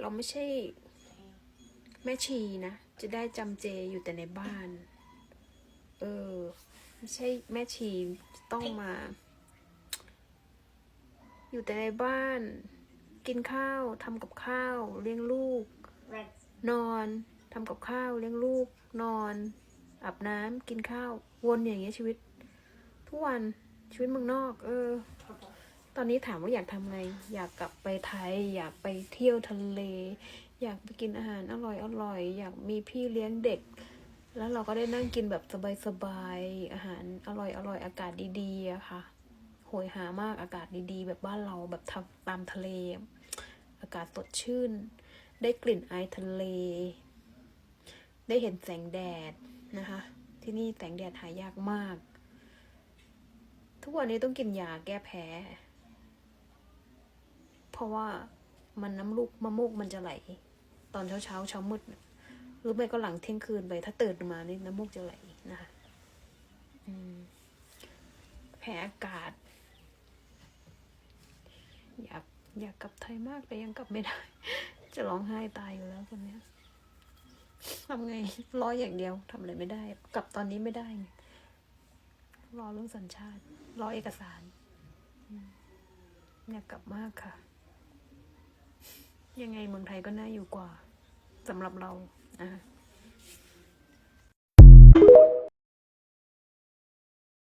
เราไม่ใช่ แม่ชีนะ จะได้จำเจอยู่แต่ในบ้าน เออ ไม่ใช่แม่ชีต้องมา อยู่แต่ในบ้าน กินข้าวทำกับข้าว เลี้ยงลูก นอนทำกับข้าว เลี้ยงลูก นอนอาบน้ำกินข้าว วนอย่างเงี้ยชีวิต ทุกวันชีวิตเมืองนอก เออ ตอนนี้ถามว่าอยากทำไง อยากกลับไปไทย อยากไปเที่ยวทะเล อยากไปกินอาหารอร่อยอร่อยอยากมีพี่เลี้ยงเด็ก แล้วเราก็ได้นั่งกินแบบสบายๆอาหารอร่อยอร่อยอากาศดีๆอะค่ะโหยหามากอากาศดีๆ แบบบ้านเราแบบทำตามทะเล อากาศสดชื่น ได้กลิ่นไอทะเล ได้เห็นแสงแดดนะคะ ที่นี่แสงแดดหายากมาก ทุกวันนี้ต้องกินยาแก้แพ้ เพราะว่ามันน้ำลูกมะมูกมันจะไหล ตอนเช้าเช้าเช้ามืดหรือไม่ก็หลังเที่ยงคืนไป ถ้าตื่นมานี่น้ำมูกจะไหลนะคะแพ้อากาศ อยากอยากกลับไทยมากแต่ยังกลับไม่ได้ จะร้องไห้ตายอยู่แล้วตอนนี้ทำไงรออย่างเดียวทำอะไรไม่ได้ กลับตอนนี้ไม่ได้รอเรื่องสัญชาติ รอเอกสารอยากกลับมากค่ะ ยังไงเมืองไทยก็น่าอยู่กว่าสำหรับเรานะคะ